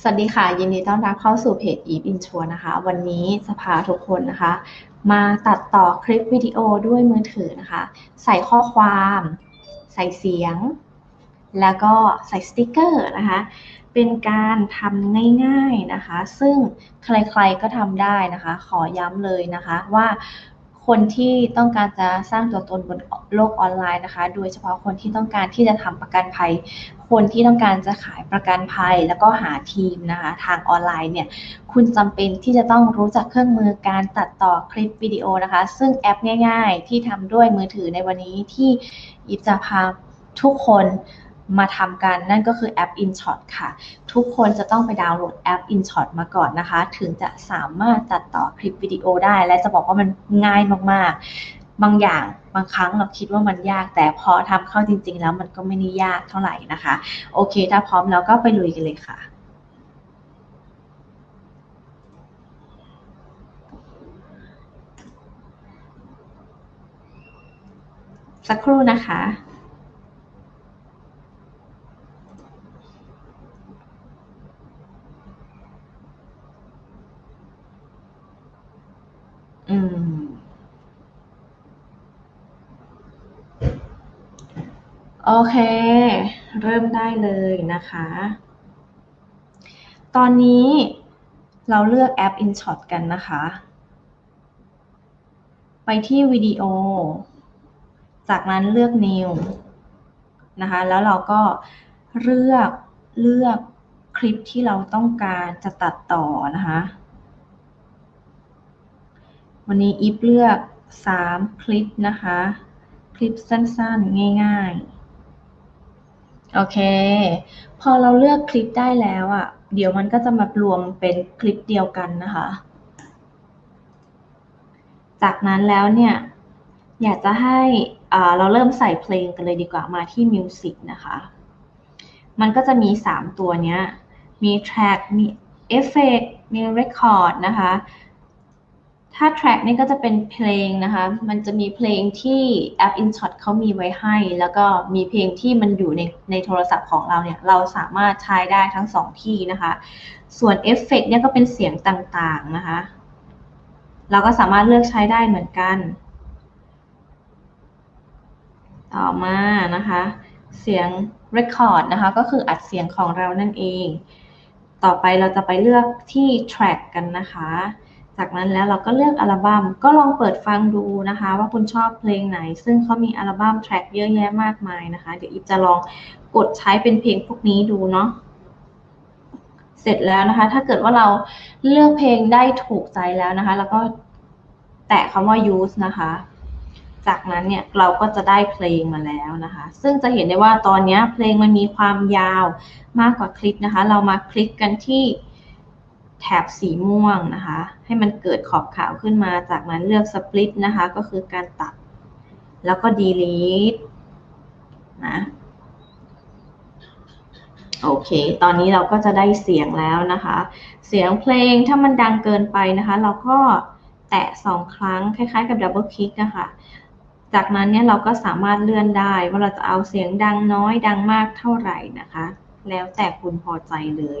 สวัสดีค่ะ ยินดีต้อนรับเข้าสู่เพจ Eve Intro นะคะ วันนี้จะพาทุกคนนะคะ มาตัดต่อคลิปวิดีโอด้วยมือถือนะคะ ใส่ข้อความ ใส่เสียง แล้วก็ใส่สติกเกอร์นะคะ เป็นการทำง่ายๆนะคะ ซึ่งใครๆก็ทำได้นะคะ ขอย้ำเลยนะคะว่า คนที่ต้องการจะสร้างตัวตนบนโลกออนไลน์นะคะ โดยเฉพาะคนที่ต้องการที่จะทำประกันภัย คนที่ต้องการจะขายประกันภัย แล้วก็หาทีมนะคะ ทางออนไลน์เนี่ย คุณจำเป็นที่จะต้องรู้จักเครื่องมือการตัดต่อคลิปวิดีโอนะคะ ซึ่งแอปง่าย ๆ ที่ทำด้วยมือถือในวันนี้ที่อิฟจะพาทุกคน มาทำกันนั่นก็คือแอป InShot ค่ะ ทุกคนจะต้องไปดาวน์โหลดแอป InShot มาก่อนนะคะ ถึงจะสามารถตัดต่อคลิปวิดีโอได้ และจะบอกว่ามันง่ายมากๆ บางอย่างบางครั้งเราคิดว่ามันยาก แต่พอทำเข้าจริง ๆ แล้วมันก็ไม่ได้ยากเท่าไหร่นะคะ โอเค ถ้าพร้อมแล้วก็ไปลุยกันเลยค่ะสักครู่นะคะ อืม โอเค เริ่มได้เลยนะคะ ตอนนี้เราเลือกแอป InShot กันนะคะ ไปที่วิดีโอ จากนั้นเลือก New นะคะ แล้วเราก็เลือกเลือกคลิปที่เราต้องการจะตัดต่อนะคะ วันนี้อีฟเลือก 3 คลิปนะคะ คลิปสั้นๆ ง่ายๆ โอเค พอเราเลือกคลิปได้แล้วอะ่ะ เดี๋ยวมันก็จะมารวมเป็นคลิปเดียวกันนะคะ จากนั้นแล้วเนี่ย อยากจะให้เราเริ่มใส่เพลงกันเลยดีกว่ามาที่ Music นะคะ มันก็จะมี 3 ตัวเนี้ย มี Track มี Effect มี Record นะคะ ถ้า track นี่ก็จะเป็นเพลงนะคะ มันจะมีเพลงที่แอป InShot เขามีไว้ให้ แล้วก็มีเพลงที่มันอยู่ในในโทรศัพท์ของเราเนี่ย เราสามารถใช้ได้ทั้งสองที่นะคะ ส่วนเอฟเฟกเนี่ยก็เป็นเสียงต่างๆนะคะ เราก็สามารถเลือกใช้ได้เหมือนกัน ต่อมานะคะ เสียง record นะคะ ก็คืออัดเสียงของเรานั่นเอง ต่อไปเราจะไปเลือกที่ track กันนะคะ จากนั้นแล้วเราก็เลือกอัลบัม้มก็ลองเปิดฟังดูนะคะ ว่าคุณชอบเพลงไหน ซึ่งเขามีอัลบั้มแทร็กเยอะแยะมากมายนะคะ เดี๋ยวอีฟจะลองกดใช้เป็นเพลงพวกนี้ดูเนาะเสร็จแล้วนะคะ ถ้าเกิดว่าเราเลือกเพลงได้ถูกใจแล้วนะคะ แล้วก็แตะคำว่า use นะคะ จากนั้นเนี่ยเราก็จะได้เพลงมาแล้วนะคะ ซึ่งจะเห็นได้ว่าตอนนี้เพลงมันมีความยาวมากกว่าคลิปนะคะ เรามาคลิกกันที่ แถบสีม่วงนะคะ ให้มันเกิดขอบขาวขึ้นมา จากนั้นเลือก split นะคะ ก็คือการตัด แล้วก็ delete นะ โอเค ตอนนี้เราก็จะได้เสียงแล้วนะคะ เสียงเพลงถ้ามันดังเกินไปนะคะ เราก็แตะสองครั้ง คล้ายๆ กับดับเบิลคลิกนะคะจากนั้นเนี่ยเราก็สามารถเลื่อนได้ ว่าเราจะเอาเสียงดังน้อยดังมากเท่าไหร่นะคะ แล้วแต่คุณพอใจเลย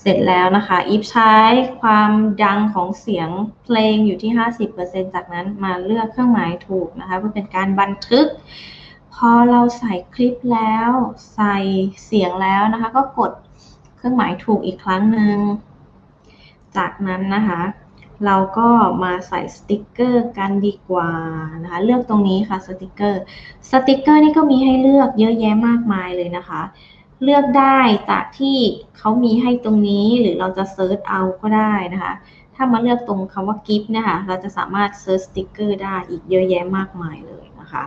เสร็จแล้วนะคะอีฟใช้ความดังของเสียงเพลงอยู่ที่ 50%จากนั้นมาเลือกเครื่องหมายถูกนะคะเพื่อเป็นการบันทึก พอเราใส่คลิปแล้ว ใส่เสียงแล้วนะคะ ก็กดเครื่องหมายถูกอีกครั้งหนึ่ง จากนั้นนะคะ เราก็มาใส่สติกเกอร์กันดีกว่านะคะ เลือกตรงนี้ค่ะสติกเกอร์ สติกเกอร์นี่ก็มีให้เลือกเยอะแยะมากมายเลยนะคะ เลือกได้จากที่เขามีให้ตรงนี้หรือเราจะเซิร์ชเอาก็ได้นะคะ ถ้ามาเลือกตรงคำว่ากิฟต์นะคะเราจะสามารถเซิร์ชสติกเกอร์ได้อีกเยอะแยะมากมายเลยนะคะ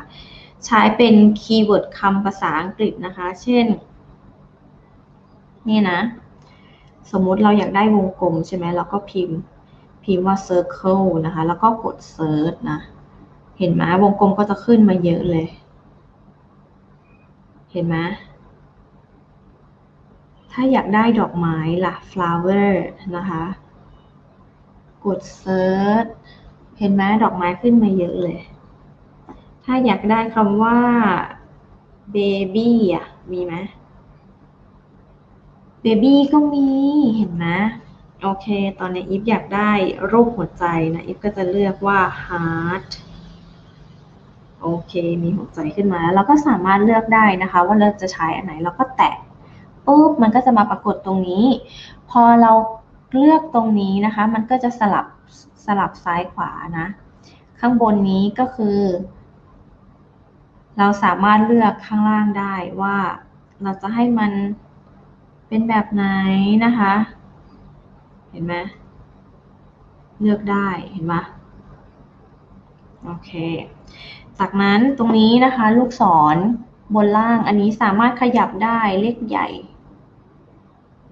ใช้เป็นคีย์เวิร์ดคำภาษาอังกฤษนะคะ เช่น นี่นะ สมมุติเราอยากได้วงกลมใช่ไหมเราก็พิมพ์พิมพ์ว่า circle นะคะ แล้วก็กด search นะ เห็นไหมวงกลมก็จะขึ้นมาเยอะเลย เห็นไหม ถ้าอยากได้ดอกไม้ล่ะ flower นะคะ กด search เห็นไหมดอกไม้ขึ้นมาเยอะเลย ถ้าอยากได้คำว่า baby อะ มีไหมเบบี้ก็มีเห็นไหมโอเค ตอนนี้อีฟอยากได้รูปหัวใจนะอีฟก็จะเลือกว่า heart โอเค มีหัวใจขึ้นมาแล้วเราก็สามารถเลือกได้นะคะ ว่าเราจะใช้อันไหนเราก็แตะ ปุ๊บมันก็จะมาปรากฏตรงนี้ พอเราเลือกตรงนี้นะคะ มันก็จะสลับสลับซ้ายขวานะ ข้างบนนี้ก็คือ เราสามารถเลือกข้างล่างได้ว่าเราจะให้มันเป็นแบบไหนนะคะ เห็นไหมเลือกได้เห็นไหมโอเค จากนั้นตรงนี้นะคะ ลูกศรบนล่างอันนี้สามารถขยับได้เลขใหญ่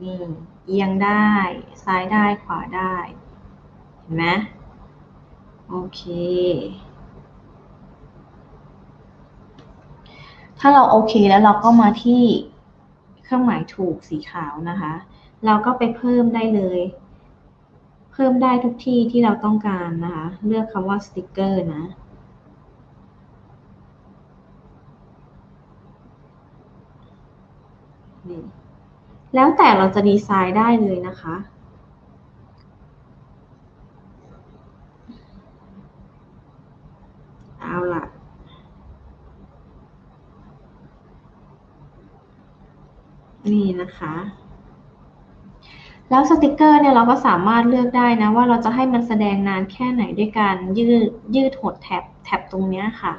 นี่เอียงได้ ซ้ายได้ขวาได้ เห็นไหมโอเค ถ้าเราโอเคแล้วเราก็มาที่เครื่องหมายถูกสีขาวนะคะ เราก็ไปเพิ่มได้เลย เพิ่มได้ทุกที่ที่เราต้องการนะคะ เลือกคำว่าสติกเกอร์นะนี่ แล้วแต่เราจะดีไซน์ได้เลยนะคะ เอาล่ะ นี่นะคะ แล้วสติกเกอร์เนี่ยเราก็สามารถเลือกได้นะ ว่าเราจะให้มันแสดงนานแค่ไหนด้วยการยืดยืดหดแท็บแท็บตรงนี้ค่ะ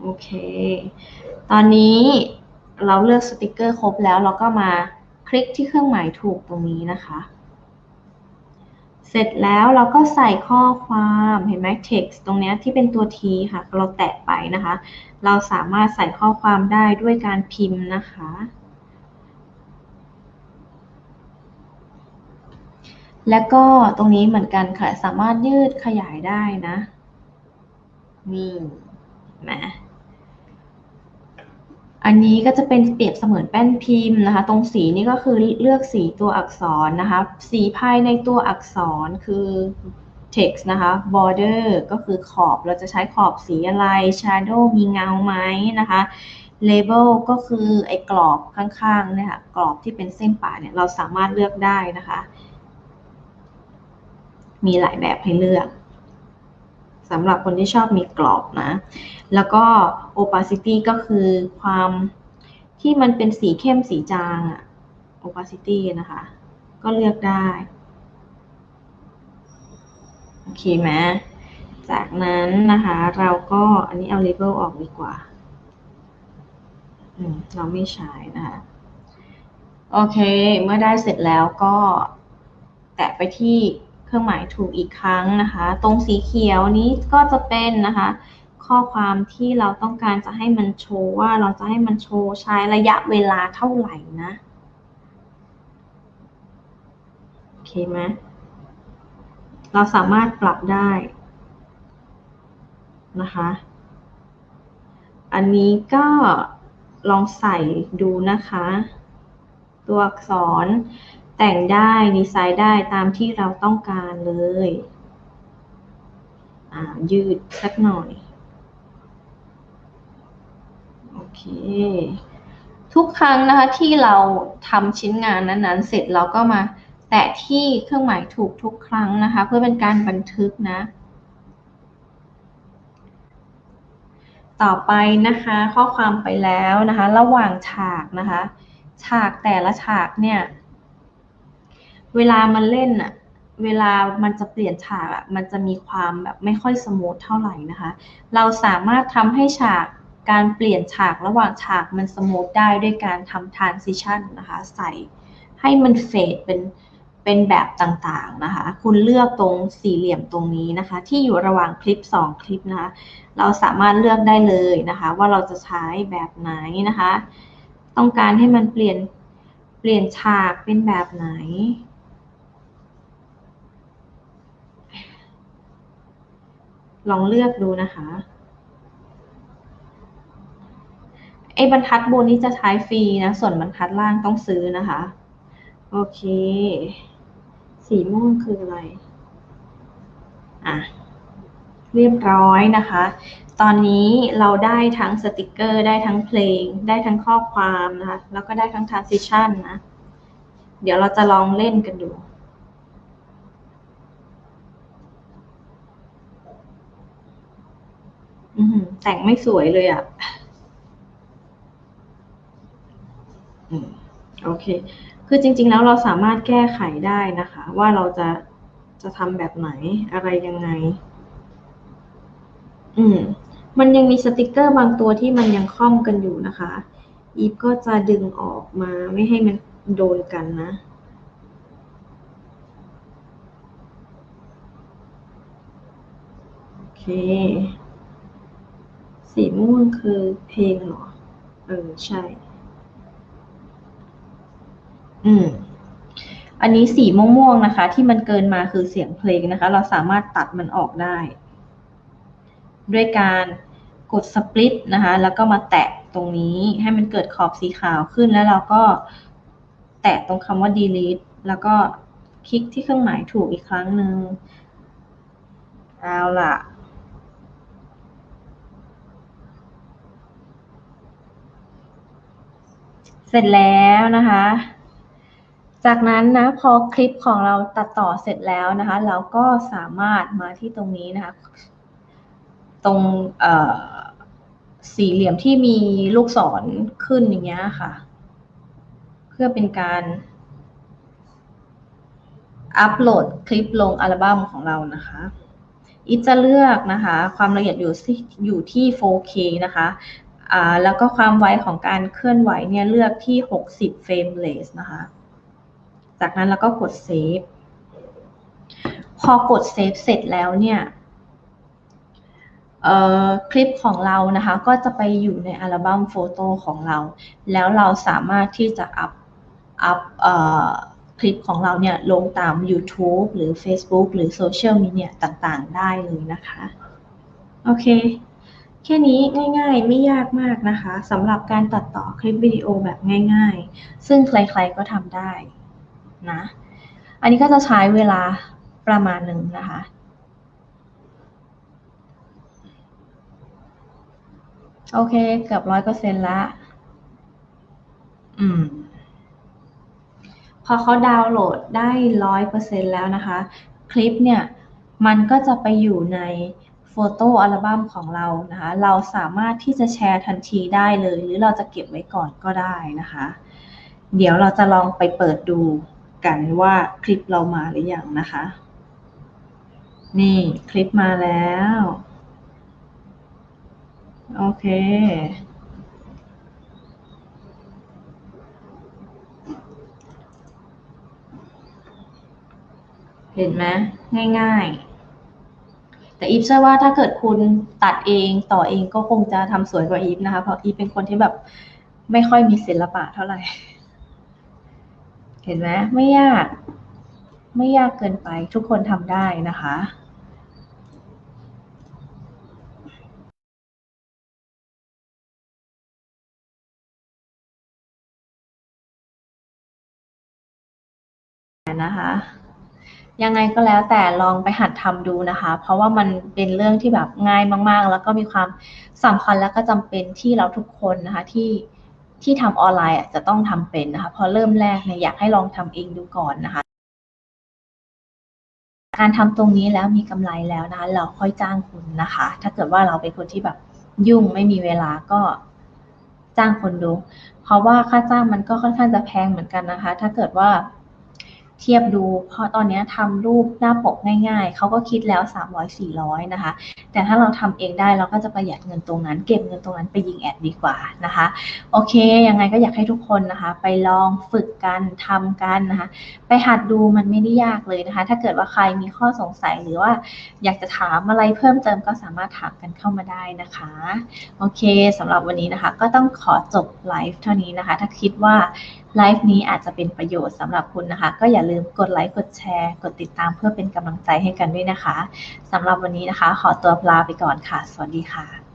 โอเค ตอนนี้ เราเลือกสติกเกอร์ครบแล้วเราก็มาคลิกที่เครื่องหมายถูกตรงนี้นะคะ เสร็จแล้วเราก็ใส่ข้อความเห็นไหม text ตรงนี้ที่เป็นตัว T ค่ะ เราแตะไปนะคะ เราสามารถใส่ข้อความได้ด้วยการพิมพ์นะคะ แล้วก็ตรงนี้เหมือนกันค่ะ สามารถยืดขยายได้นะ นี่นะ อันนี้ก็จะเป็นเปรียบเสมือนแป้นพิมพ์นะคะ ตรงสีนี่ก็คือเลือกสีตัวอักษรนะคะ สีภายในตัวอักษรคือ text นะคะ border ก็คือขอบ เราจะใช้ขอบสีอะไร shadow มีเงาไหมนะคะ label ก็คือไอ้กรอบข้างๆเนี่ยค่ะ กรอบที่เป็นเส้นป่าเนี่ย เราสามารถเลือกได้นะคะ มีหลายแบบให้เลือก สำหรับคนที่ชอบมีกรอบนะ แล้วก็ opacity ก็คือความที่มันเป็นสีเข้มสีจางอะ opacity นะคะ ก็เลือกได้ โอเคไหมจากนั้นนะคะเราก็อันนี้เอา label ออกดีกว่า เราไม่ใช้นะคะ โอเค เมื่อได้เสร็จแล้วก็แตะไปที่ เครื่องหมายถูกอีกครั้งนะคะ ตรงสีเขียวนี้ก็จะเป็นนะคะ ข้อความที่เราต้องการจะให้มันโชว์ว่าเราจะให้มันโชว์ใช้ระยะเวลาเท่าไหร่นะโอเคไหมเราสามารถปรับได้นะคะ อันนี้ก็ลองใส่ดูนะคะ ตัวอักษร แต่งได้ดีไซน์ได้ตามที่เราต้องการเลยยืดสักหน่อย โอเค ทุกครั้งนะคะที่เราทำชิ้นงานนั้นๆ เสร็จเราก็มาแตะที่เครื่องหมายถูกทุกครั้งนะคะ เพื่อเป็นการบันทึกนะ ต่อไปนะคะข้อความไปแล้วนะคะ ระหว่างฉากนะคะ ฉากแต่ละฉากเนี่ย เวลามันเล่นอะเวลามันจะเปลี่ยนฉากอะมันจะมีความแบบไม่ค่อยสมูทเท่าไหร่นะคะ เราสามารถทำให้ฉากการเปลี่ยนฉากระหว่างฉากมันสมูทได้ด้วยการทำ transition นะคะ ใส่ให้มันเฟดเป็นเป็นแบบต่างๆนะคะ คุณเลือกตรงสี่เหลี่ยมตรงนี้นะคะ ที่อยู่ระหว่างคลิป 2 คลิปนะคะ เราสามารถเลือกได้เลยนะคะ ว่าเราจะใช้แบบไหนนะคะ ต้องการให้มันเปลี่ยนเปลี่ยนฉากเป็นแบบไหน ลองเลือกดูนะคะไอ้บรรทัดบนนี้จะใช้ฟรีนะ ส่วนบรรทัดล่างต้องซื้อนะคะ โอเค สีม่วงคืออะไร อะ เรียบร้อยนะคะ ตอนนี้เราได้ทั้งสติกเกอร์ ได้ทั้งเพลง ได้ทั้งข้อความนะคะ แล้วก็ได้ทั้ง transition นะ เดี๋ยวเราจะลองเล่นกันดู อือหือ แต่งไม่สวยเลยอะ่ะอืมโอเค คือจริง ๆ แล้วเราสามารถแก้ไขได้นะคะ ว่าเราจะจะทำแบบไหนอะไรยังไง อืม มันยังมีสติกเกอร์บางตัวที่มันยังค่อมกันอยู่นะคะ อีฟก็จะดึงออกมาไม่ให้มันโดนกันนะโอเค สีม่วงคือเพลงเหรอ เออ ใช่ อืม อันนี้สีม่วงๆนะคะ ที่มันเกินมาคือเสียงเพลงนะคะ เราสามารถตัดมันออกได้ ด้วยการกดสปลิตนะคะ แล้วก็มาแตะตรงนี้ให้มันเกิดขอบสีขาวขึ้นแล้วเราก็แตะตรงคำว่า delete แล้วก็คลิกที่เครื่องหมายถูกอีกครั้งหนึ่งเอาล่ะ เส ร็จแล้วนะคะ จากนั้นนะพอคลิปของเราตัดต่อเสร็จแล้วนะคะ เราก็สามารถมาที่ตรงนี้นะคะ ตรงสี่เหลี่ยมที่มีลูกศรขึ้นอย่างเงี้ยค่ะ เพื่อเป็นการอัปโหลดคลิปลงอัลบั้มของเรานะคะอีจะเลือกนะคะ ความละเอียดอยู่ที่อยู่ที่ 4K นะคะ แล้วก็ความไวของการเคลื่อนไหวเนี่ยเลือกที่ 60 เฟรมเรทนะคะ จากนั้นเราก็กดเซฟ พอกดเซฟเสร็จแล้วเนี่ยคลิปของเรานะคะ ก็จะไปอยู่ในอัลบั้มโฟโต้ของเรา แล้วเราสามารถที่จะอัพอัพคลิปของเราเนี่ยลงตาม YouTube หรือ Facebook หรือโซเชียลมีเดียต่างๆ ได้เลยนะคะ โอเค แค่นี้ง่ายๆ ไม่ยากมากนะคะสำหรับการตัดต่อคลิปวิดีโอแบบง่าย ๆ ซึ่งใครๆก็ทำได้นะอันนี้ก็จะใช้เวลาประมาณหนึ่งนะคะโอเคเกือบร้อยเปอร์เซ็นต์ละอืม พอเขาดาวน์โหลดได้ร้อยเปอร์เซ็นต์แล้วนะคะ คลิปเนี่ย มันก็จะไปอยู่ใน โฟโต้อัลบั้มของเรานะคะ เราสามารถที่จะแชร์ทันทีได้เลย หรือเราจะเก็บไว้ก่อนก็ได้นะคะ เดี๋ยวเราจะลองไปเปิดดูกันว่าคลิปเรามาหรือยังนะคะ นี่คลิปมาแล้ว โอเคเห็นไหมง่าย ๆ แต่อีฟเชื่อว่าถ้าเกิดคุณตัดเองต่อเองก็คงจะทำสวยกว่าอีฟนะคะ เพราะอีฟเป็นคนที่แบบไม่ค่อยมีศิลปะเท่าไหร่ เห็นไหมไม่ยาก ไม่ยากเกินไปทุกคนทำได้นะคะนะคะ ยังไงก็แล้วแต่ลองไปหัดทำดูนะคะ เพราะว่ามันเป็นเรื่องที่แบบง่ายมาก ๆ แล้วก็มีความสำคัญและก็จำเป็นที่เราทุกคนนะคะที่ที่ทำออนไลน์จะต้องทำเป็นนะคะ พอเริ่มแรกเนี่ยอยากให้ลองทำเองดูก่อนนะคะ การทำตรงนี้แล้วมีกำไรแล้วนะคะเราค่อยจ้างคุณนะคะ ถ้าเกิดว่าเราเป็นคนที่แบบยุ่งไม่มีเวลาก็จ้างคนดู เพราะว่าค่าจ้างมันก็ค่อนข้างจะแพงเหมือนกันนะคะ ถ้าเกิดว่า เทียบดู เพราะตอนนี้ทำรูปหน้าปกง่าย ๆ เขาก็คิดแล้ว 300-400 นะคะ แต่ถ้าเราทำเองได้เราก็จะประหยัดเงินตรงนั้น เก็บเงินตรงนั้นไปยิงแอดดีกว่านะคะ โอเค ยังไงก็อยากให้ทุกคนนะคะ ไปลองฝึกกันทำกันนะคะ ไปหัดดูมันไม่ได้ยากเลยนะคะ ถ้าเกิดว่าใครมีข้อสงสัยหรือว่าอยากจะถามอะไรเพิ่มเติมก็สามารถถามกันเข้ามาได้นะคะ โอเคสำหรับวันนี้นะคะ ก็ต้องขอจบไลฟ์เท่านี้นะคะ ถ้าคิดว่า ไลฟ์นี้อาจจะเป็นประโยชน์สำหรับคุณนะคะ ก็อย่าลืมกดไลค์กดแชร์ กดติดตามเพื่อเป็นกำลังใจให้กันด้วยนะคะสำหรับวันนี้นะคะ ขอตัวลาไปก่อนค่ะ สวัสดีค่ะ